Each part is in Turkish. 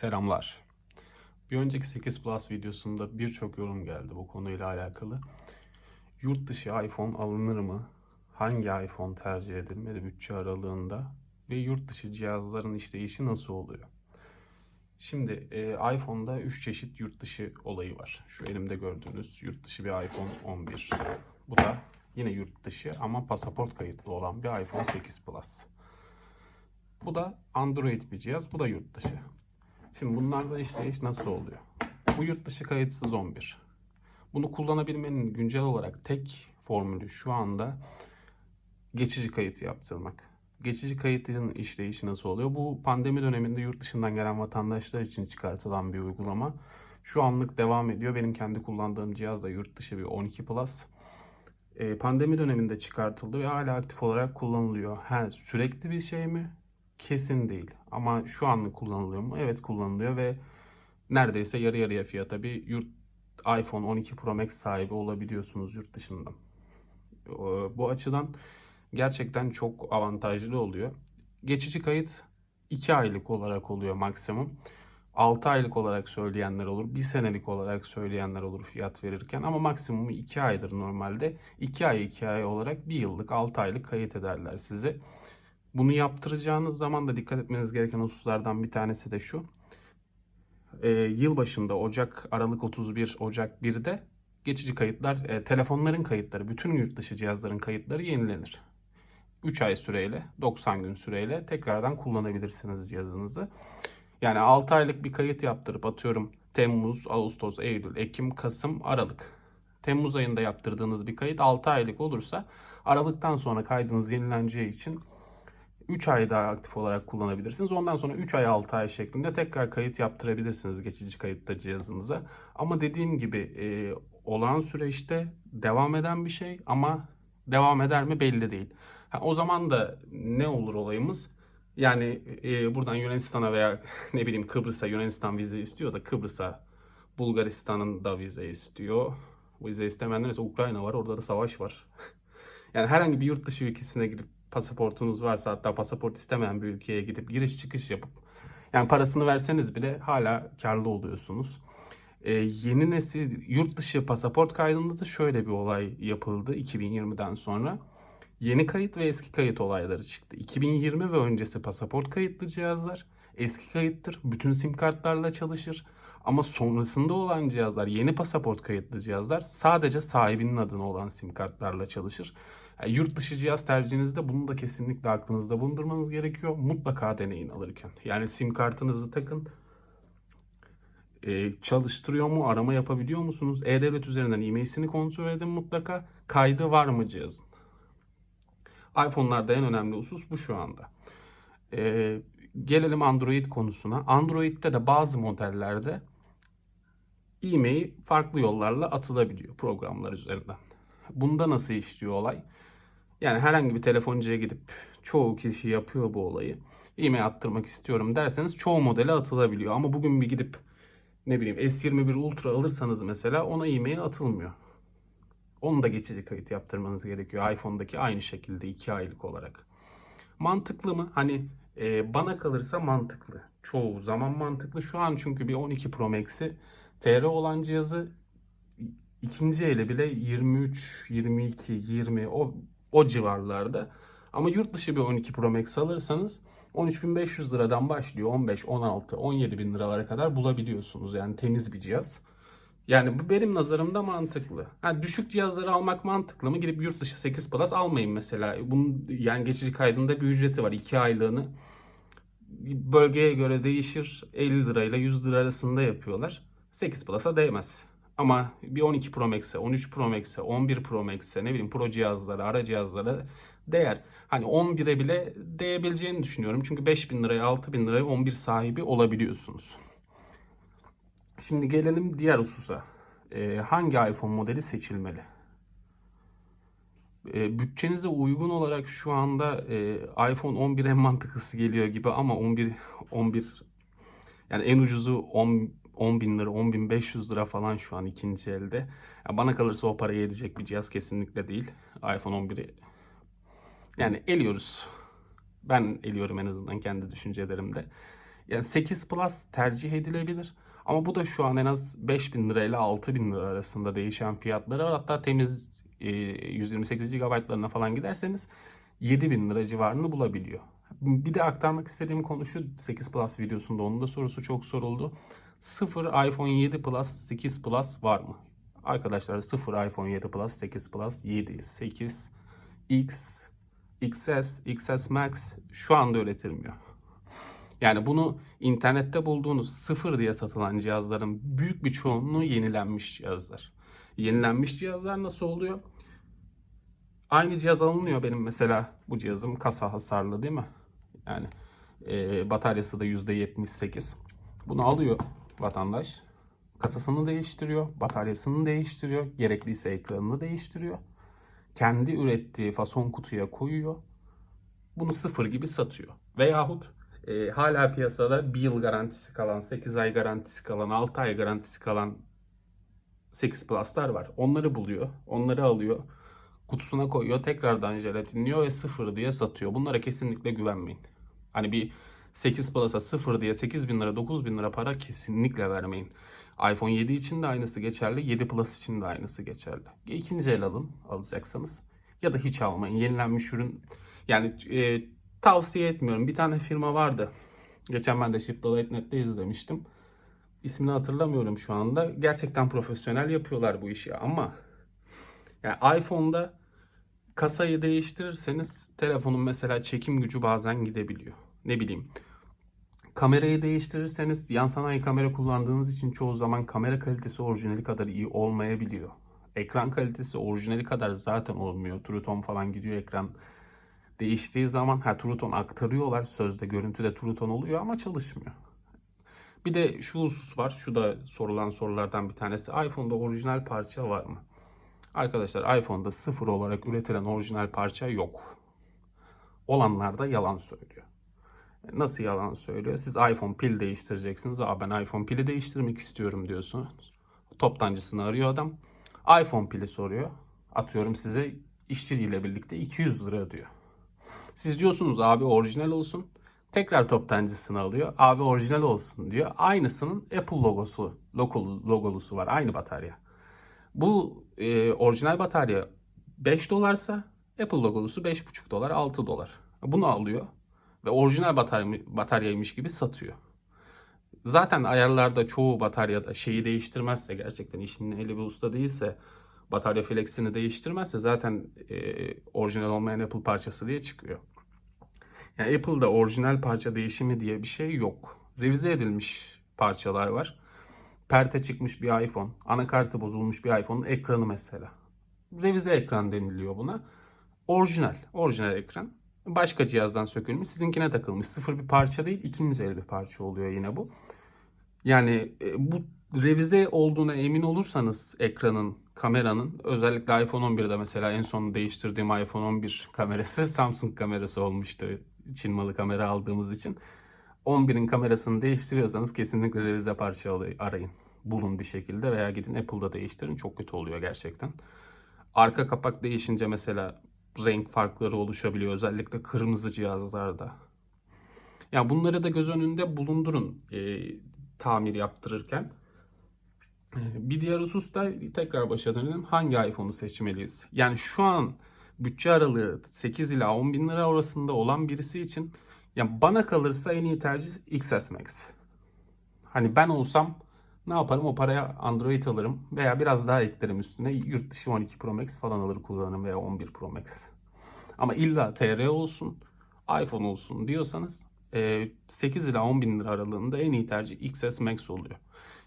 Selamlar. Bir önceki 8 Plus videosunda birçok yorum geldi bu konuyla alakalı. Yurt dışı iPhone alınır mı? Hangi iPhone tercih edilmeli bütçe aralığında? Ve yurt dışı cihazların işleyişi nasıl oluyor? Şimdi e, iPhone'da 3 çeşit yurt dışı olayı var. Şu elimde gördüğünüz yurt dışı bir iPhone 11. Bu da yine yurt dışı ama pasaport kayıtlı olan bir iPhone 8 Plus. Bu da Android bir cihaz. Bu da yurt dışı. Şimdi bunlarda işleyiş nasıl oluyor? Bu yurt dışı kayıtsız 11. Bunu kullanabilmenin güncel olarak tek formülü şu anda geçici kayıt yaptırmak. Geçici kayıtın işleyişi nasıl oluyor? Bu pandemi döneminde yurt dışından gelen vatandaşlar için çıkartılan bir uygulama. Şu anlık devam ediyor. Benim kendi kullandığım cihaz da yurt dışı bir 12 Plus. Ee, pandemi döneminde çıkartıldı ve hala aktif olarak kullanılıyor. Ha, sürekli bir şey mi? Kesin değil. Ama şu anlık kullanılıyor mu? Evet kullanılıyor ve neredeyse yarı yarıya fiyata bir yurt iPhone 12 Pro Max sahibi olabiliyorsunuz yurt dışından. Ee, Bu açıdan gerçekten çok avantajlı oluyor. Geçici kayıt 2 aylık olarak oluyor maksimum. 6 aylık olarak söyleyenler olur. 1 senelik olarak söyleyenler olur fiyat verirken. Ama maksimumu 2 aydır normalde. 2 ay 2 ay olarak 1 yıllık 6 aylık kayıt ederler size. Bunu yaptıracağınız zaman da dikkat etmeniz gereken hususlardan bir tanesi de şu. Ee, yılbaşında Ocak, Aralık 31, Ocak 1'de geçici kayıtlar, e, telefonların kayıtları, bütün yurt dışı cihazların kayıtları yenilenir. 3 ay süreyle, 90 gün süreyle tekrardan kullanabilirsiniz cihazınızı. Yani 6 aylık bir kayıt yaptırıp atıyorum Temmuz, Ağustos, Eylül, Ekim, Kasım, Aralık. Temmuz ayında yaptırdığınız bir kayıt 6 aylık olursa Aralıktan sonra kaydınız yenileneceği için 3 ay daha aktif olarak kullanabilirsiniz. Ondan sonra 3 ay 6 ay şeklinde tekrar kayıt yaptırabilirsiniz geçici kayıtta cihazınıza. Ama dediğim gibi e, olağan süreçte devam eden bir şey ama devam eder mi belli değil. Ha, o zaman da ne olur olayımız? Yani e, buradan Yunanistan'a veya ne bileyim Kıbrıs'a Yunanistan vize istiyor da Kıbrıs'a Bulgaristan'ın da vize istiyor. Vize istemeyenler ise Ukrayna var. Orada da savaş var. yani herhangi bir yurt dışı ülkesine gidip pasaportunuz varsa hatta pasaport istemeyen bir ülkeye gidip giriş çıkış yapıp yani parasını verseniz bile hala karlı oluyorsunuz. Ee, yeni nesil yurt dışı pasaport kaydında da şöyle bir olay yapıldı 2020'den sonra. Yeni kayıt ve eski kayıt olayları çıktı. 2020 ve öncesi pasaport kayıtlı cihazlar eski kayıttır. Bütün sim kartlarla çalışır. Ama sonrasında olan cihazlar, yeni pasaport kayıtlı cihazlar sadece sahibinin adına olan sim kartlarla çalışır. Yani yurt dışı cihaz tercihinizde bunu da kesinlikle aklınızda bulundurmanız gerekiyor. Mutlaka deneyin alırken. Yani sim kartınızı takın. Ee, çalıştırıyor mu? Arama yapabiliyor musunuz? E-Devlet üzerinden e-mail'sini kontrol edin mutlaka. Kaydı var mı cihazın? iPhone'larda en önemli husus bu şu anda. Ee, gelelim Android konusuna. Android'de de bazı modellerde e-mail farklı yollarla atılabiliyor programlar üzerinden. Bunda nasıl işliyor olay? Yani herhangi bir telefoncuya gidip çoğu kişi yapıyor bu olayı. E-mail attırmak istiyorum derseniz çoğu modele atılabiliyor. Ama bugün bir gidip ne bileyim S21 Ultra alırsanız mesela ona e-mail atılmıyor. Onu da geçici kayıt yaptırmanız gerekiyor. iPhone'daki aynı şekilde 2 aylık olarak. Mantıklı mı? Hani e, bana kalırsa mantıklı. Çoğu zaman mantıklı. Şu an çünkü bir 12 Pro Max'i TR olan cihazı ikinci ele bile 23, 22, 20 o o civarlarda. Ama yurt dışı bir 12 Pro Max alırsanız 13.500 liradan başlıyor. 15, 16, 17 bin liralara kadar bulabiliyorsunuz. Yani temiz bir cihaz. Yani bu benim nazarımda mantıklı. Ha, düşük cihazları almak mantıklı mı? Gidip yurt dışı 8 Plus almayın mesela. Bunun yani geçici kaydında bir ücreti var. 2 aylığını bölgeye göre değişir. 50 lirayla 100 lira arasında yapıyorlar. 8 Plus'a değmez. Ama bir 12 Pro Max'e, 13 Pro Max'e, 11 Pro Max'e, ne bileyim Pro cihazlara, ara cihazlara değer. Hani 11'e bile değebileceğini düşünüyorum. Çünkü 5000 liraya, 6000 liraya 11 sahibi olabiliyorsunuz. Şimdi gelelim diğer hususa. Ee, hangi iPhone modeli seçilmeli? Ee, bütçenize uygun olarak şu anda e, iPhone 11 en mantıklısı geliyor gibi ama 11 11 yani en ucuzu 10 10 bin lira, 10 bin 500 lira falan şu an ikinci elde. Ya bana kalırsa o parayı edecek bir cihaz kesinlikle değil. iPhone 11'i yani eliyoruz. Ben eliyorum en azından kendi düşüncelerimde. Yani 8 Plus tercih edilebilir. Ama bu da şu an en az 5000 lira ile 6000 lira arasında değişen fiyatları var. Hatta temiz e, 128 GB'larına falan giderseniz 7000 lira civarını bulabiliyor. Bir de aktarmak istediğim konu şu 8 Plus videosunda onun da sorusu çok soruldu. 0 iPhone 7 Plus 8 Plus var mı? Arkadaşlar 0 iPhone 7 Plus 8 Plus 7 8 X XS XS Max şu anda üretilmiyor. Yani bunu internette bulduğunuz sıfır diye satılan cihazların büyük bir çoğunluğu yenilenmiş cihazlar. Yenilenmiş cihazlar nasıl oluyor? Aynı cihaz alınıyor benim mesela bu cihazım kasa hasarlı değil mi? Yani e, bataryası da %78. Bunu alıyor vatandaş. Kasasını değiştiriyor, bataryasını değiştiriyor, gerekliyse ekranını değiştiriyor. Kendi ürettiği fason kutuya koyuyor. Bunu sıfır gibi satıyor. Veyahut e, hala piyasada 1 yıl garantisi kalan, 8 ay garantisi kalan, 6 ay garantisi kalan 8 Plus'lar var. Onları buluyor, onları alıyor, kutusuna koyuyor, tekrardan jelatinliyor ve sıfır diye satıyor. Bunlara kesinlikle güvenmeyin. Hani bir 8 Plus'a 0 diye 8 bin lira 9 bin lira para kesinlikle vermeyin. iPhone 7 için de aynısı geçerli. 7 Plus için de aynısı geçerli. İkinci el alın alacaksanız. Ya da hiç almayın. Yenilenmiş ürün. Yani e, tavsiye etmiyorum. Bir tane firma vardı. Geçen ben de Shift.net'te izlemiştim. İsmini hatırlamıyorum şu anda. Gerçekten profesyonel yapıyorlar bu işi ama yani iPhone'da kasayı değiştirirseniz telefonun mesela çekim gücü bazen gidebiliyor. Ne bileyim. Kamerayı değiştirirseniz yan sanayi kamera kullandığınız için çoğu zaman kamera kalitesi orijinali kadar iyi olmayabiliyor. Ekran kalitesi orijinali kadar zaten olmuyor. True Tone falan gidiyor ekran değiştiği zaman ha True Tone aktarıyorlar. Sözde görüntüde True Tone oluyor ama çalışmıyor. Bir de şu husus var. Şu da sorulan sorulardan bir tanesi. iPhone'da orijinal parça var mı? Arkadaşlar iPhone'da sıfır olarak üretilen orijinal parça yok. Olanlar da yalan söylüyor. Nasıl yalan söylüyor? Siz iPhone pil değiştireceksiniz. Aa ben iPhone pili değiştirmek istiyorum diyorsunuz. Toptancısını arıyor adam. iPhone pili soruyor. Atıyorum size işçiliğiyle birlikte 200 lira diyor. Siz diyorsunuz abi orijinal olsun. Tekrar toptancısını alıyor. Abi orijinal olsun diyor. Aynısının Apple logosu, logo, logolusu var. Aynı batarya. Bu e, orijinal batarya 5 dolarsa Apple logolusu 5,5 dolar, 6 dolar. Bunu alıyor ve orijinal batarya, bataryaymış gibi satıyor. Zaten ayarlarda çoğu bataryada şeyi değiştirmezse gerçekten işinin eli bir usta değilse batarya flexini değiştirmezse zaten e, orijinal olmayan Apple parçası diye çıkıyor. Yani Apple'da orijinal parça değişimi diye bir şey yok. Revize edilmiş parçalar var. Perte çıkmış bir iPhone, anakartı bozulmuş bir iPhone'un ekranı mesela. Revize ekran deniliyor buna. Orijinal, orijinal ekran. Başka cihazdan sökülmüş, sizinkine takılmış. Sıfır bir parça değil, ikinci el bir parça oluyor yine bu. Yani e, bu revize olduğuna emin olursanız ekranın, kameranın özellikle iPhone 11'de mesela en son değiştirdiğim iPhone 11 kamerası Samsung kamerası olmuştu. Çin malı kamera aldığımız için. 11'in kamerasını değiştiriyorsanız kesinlikle revize parça arayın. Bulun bir şekilde veya gidin Apple'da değiştirin. Çok kötü oluyor gerçekten. Arka kapak değişince mesela renk farkları oluşabiliyor. Özellikle kırmızı cihazlarda. Yani bunları da göz önünde bulundurun e, tamir yaptırırken. E, bir diğer husus da tekrar başa dönelim. Hangi iPhone'u seçmeliyiz? Yani şu an bütçe aralığı 8 ila 10 bin lira arasında olan birisi için yani bana kalırsa en iyi tercih XS Max. Hani ben olsam ne yaparım? O paraya Android alırım veya biraz daha eklerim üstüne. Yurt dışı 12 Pro Max falan alır kullanırım veya 11 Pro Max. Ama illa TR olsun, iPhone olsun diyorsanız 8 ila 10 bin lira aralığında en iyi tercih XS Max oluyor.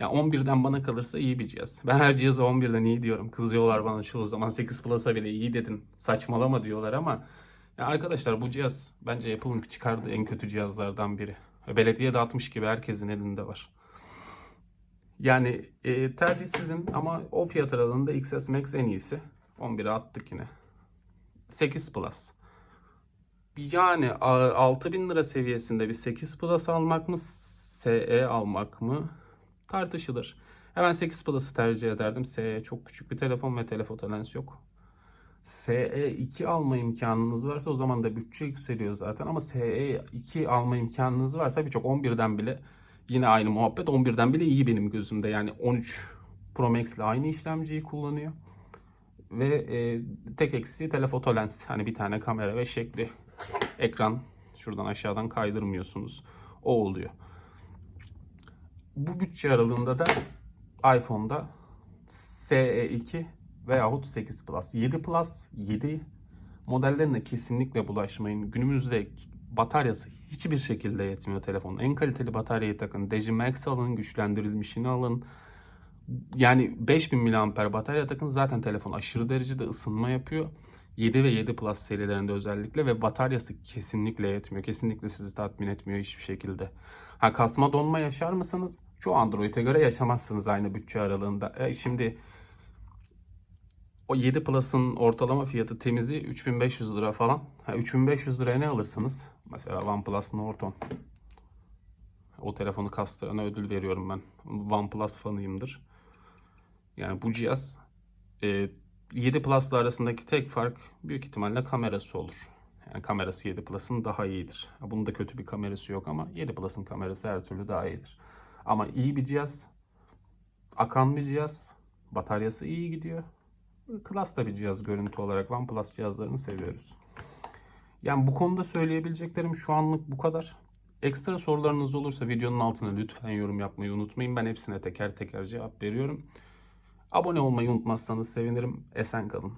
Yani 11'den bana kalırsa iyi bir cihaz. Ben her cihaza 11'den iyi diyorum. Kızıyorlar bana çoğu zaman 8 Plus'a bile iyi dedin. Saçmalama diyorlar ama ya arkadaşlar bu cihaz bence Apple'ın çıkardığı en kötü cihazlardan biri. Belediye dağıtmış gibi herkesin elinde var. Yani e, tercih sizin ama o fiyat aralığında XS Max en iyisi. 11'e attık yine. 8 Plus. Yani 6000 lira seviyesinde bir 8 Plus almak mı SE almak mı tartışılır. Hemen 8 Plus'ı tercih ederdim. SE çok küçük bir telefon ve telefoto lens yok. SE2 alma imkanınız varsa o zaman da bütçe yükseliyor zaten ama SE2 alma imkanınız varsa birçok 11'den bile yine aynı muhabbet 11'den bile iyi benim gözümde. Yani 13 Pro Max ile aynı işlemciyi kullanıyor. Ve e, tek eksiği telefoto lens. Hani bir tane kamera ve şekli ekran şuradan aşağıdan kaydırmıyorsunuz. O oluyor. Bu bütçe aralığında da iPhone'da SE2 veyahut 8 Plus. 7 Plus, 7 modellerine kesinlikle bulaşmayın. Günümüzde bataryası hiçbir şekilde yetmiyor telefonun. En kaliteli bataryayı takın. Deji Max alın, güçlendirilmişini alın. Yani 5000 mAh batarya takın zaten telefon aşırı derecede ısınma yapıyor. 7 ve 7 Plus serilerinde özellikle ve bataryası kesinlikle yetmiyor. Kesinlikle sizi tatmin etmiyor hiçbir şekilde. Ha kasma donma yaşar mısınız? Şu Android'e göre yaşamazsınız aynı bütçe aralığında. E, şimdi o 7 Plus'ın ortalama fiyatı temizi 3500 lira falan. Ha, 3500 liraya ne alırsınız? Mesela OnePlus Norton. O telefonu kastırana ödül veriyorum ben. OnePlus fanıyımdır. Yani bu cihaz e, 7 Plus'la arasındaki tek fark büyük ihtimalle kamerası olur. Yani kamerası 7 Plus'ın daha iyidir. Bunun da kötü bir kamerası yok ama 7 Plus'ın kamerası her türlü daha iyidir. Ama iyi bir cihaz, akan bir cihaz, bataryası iyi gidiyor. Klas da bir cihaz görüntü olarak OnePlus cihazlarını seviyoruz. Yani bu konuda söyleyebileceklerim şu anlık bu kadar. Ekstra sorularınız olursa videonun altına lütfen yorum yapmayı unutmayın. Ben hepsine teker teker cevap veriyorum. Abone olmayı unutmazsanız sevinirim. Esen kalın.